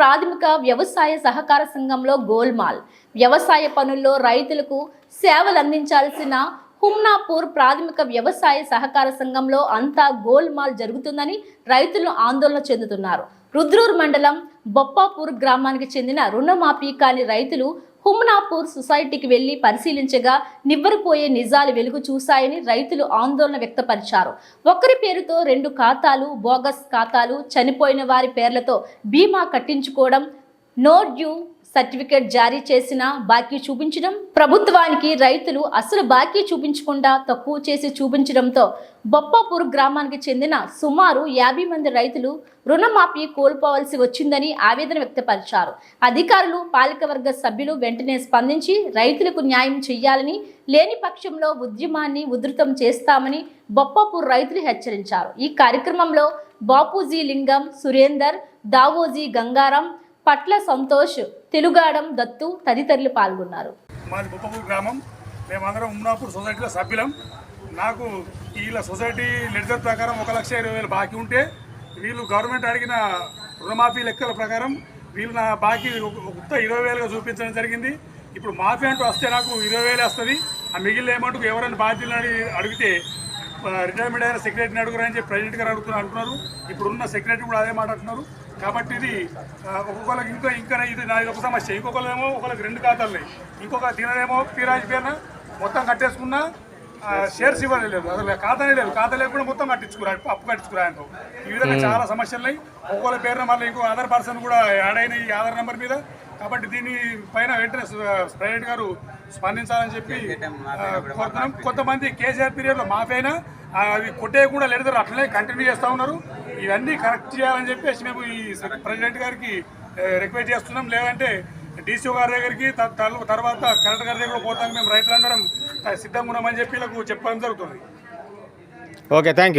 ప్రాథమిక వ్యవసాయ సహకార సంఘంలో గోల్మాల్. వ్యవసాయ పనుల్లో రైతులకు సేవలు అందించాల్సిన హుమ్నాపూర్ ప్రాథమిక వ్యవసాయ సహకార సంఘంలో అంతా గోల్మాల్ జరుగుతుందని రైతులు ఆందోళన చెందుతున్నారు. రుద్రూర్ మండలం బొప్పాపూర్ గ్రామానికి చెందిన రుణమాఫీ కాని రైతులు హుమ్నాపూర్ సొసైటీకి వెళ్ళి పరిశీలించగా నివ్వరిపోయే నిజాలు వెలుగు చూశాయని రైతులు ఆందోళన వ్యక్తపరిచారు. ఒకరి పేరుతో రెండు ఖాతాలు బోగస్ ఖాతాలు చనిపోయిన వారి పేర్లతో బీమా కట్టించుకోవడం నో డ్యూ సర్టిఫికేట్ జారీ చేసిన బాకీ చూపించడం ప్రభుత్వానికి రైతులు అసలు బాకీ చూపించకుండా తక్కువ చేసి చూపించడంతో బొప్పాపూర్ గ్రామానికి చెందిన సుమారు యాభై మంది రైతులు రుణమాఫీ కోల్పోవలసి వచ్చిందని ఆవేదన వ్యక్తపరిచారు. అధికారులు పాలకవర్గ సభ్యులు వెంటనే స్పందించి రైతులకు న్యాయం చేయాలని లేని పక్షంలో ఉద్యమాన్ని ఉధృతం చేస్తామని బొప్పాపూర్ రైతులు హెచ్చరించారు. ఈ కార్యక్రమంలో బాపూజీ లింగం సురేందర్ దావోజీ గంగారాం పట్ల సంతోష్ తెలుగాడం దత్తు తదితరులు పాల్గొన్నారు. మాది బుప్పపూర్ గ్రామం. మేమందరం ఉమ్నాపూర్ సొసైటీలో సభ్యులం. నాకు వీళ్ళ సొసైటీ లెడ్జర్ ప్రకారం ఒక లక్ష ఇరవై వేలు బాకీ ఉంటే వీళ్ళు గవర్నమెంట్ అడిగిన రుణమాఫీ లెక్కల ప్రకారం వీళ్ళు నా బాకీ కొత్త ఇరవై వేలుగా చూపించడం జరిగింది. ఇప్పుడు మాఫీ అంటూ వస్తే నాకు ఇరవై వేలు వస్తుంది. ఆ మిగిలిన ఏమంటూ ఎవరైనా బాధ్యులు అడిగితే రిటైర్మెంట్ అయిన సెక్రటరీని అడుగురని చెప్పి ప్రెసిడెంట్ గారు అడుగుతున్నారు అంటున్నారు. ఇప్పుడు ఉన్న సెక్రటరీ కూడా అదే మాట అంటున్నారు. కాబట్టి ఇది ఒక్కొక్కరికి ఇంకా ఇంకా ఇది నా ఒక సమస్య. ఇంకొకరేమో ఒకరికి రెండు ఖాతాలు ఇంకొక తినదేమో పీరాజు పేరున మొత్తం కట్టేసుకున్నా షేర్స్ ఇవ్వలేదు అసలు ఖాతానే లేదు ఖాతా లేకుండా మొత్తం కట్టించుకురా అప్పు కట్టించుకురా ఆయనతో. ఈ విధంగా చాలా సమస్యలు ఉన్నాయి. ఒక్కొక్కరి పేరున మళ్ళీ ఇంకో ఆధార్ పర్సన్ కూడా యాడ్ అయిన ఈ ఆధార్ నెంబర్ మీద. కాబట్టి దీని పైన వెంటనే ప్రైవేట్ గారు స్పందించాలని చెప్పి కోరుతున్నాం. కొంతమంది కేసీఆర్ పీరియడ్లో మాఫైనా అది కొట్టేయకుండా లేదు అట్లనే కంటిన్యూ చేస్తూ ఉన్నారు. ఇవన్నీ కరెక్ట్ చేయాలని చెప్పేసి మేము ఈ ప్రెసిడెంట్ గారికి రిక్వెస్ట్ చేస్తున్నాం. లేదంటే డీసీఓ గారి దగ్గరికి తర్వాత కలెక్టర్ గారి దగ్గర పోతాం. మేము రైతులందరం సిద్ధంగా ఉన్నామని చెప్పి వీళ్ళకు చెప్పడం జరుగుతుంది. Okay thank you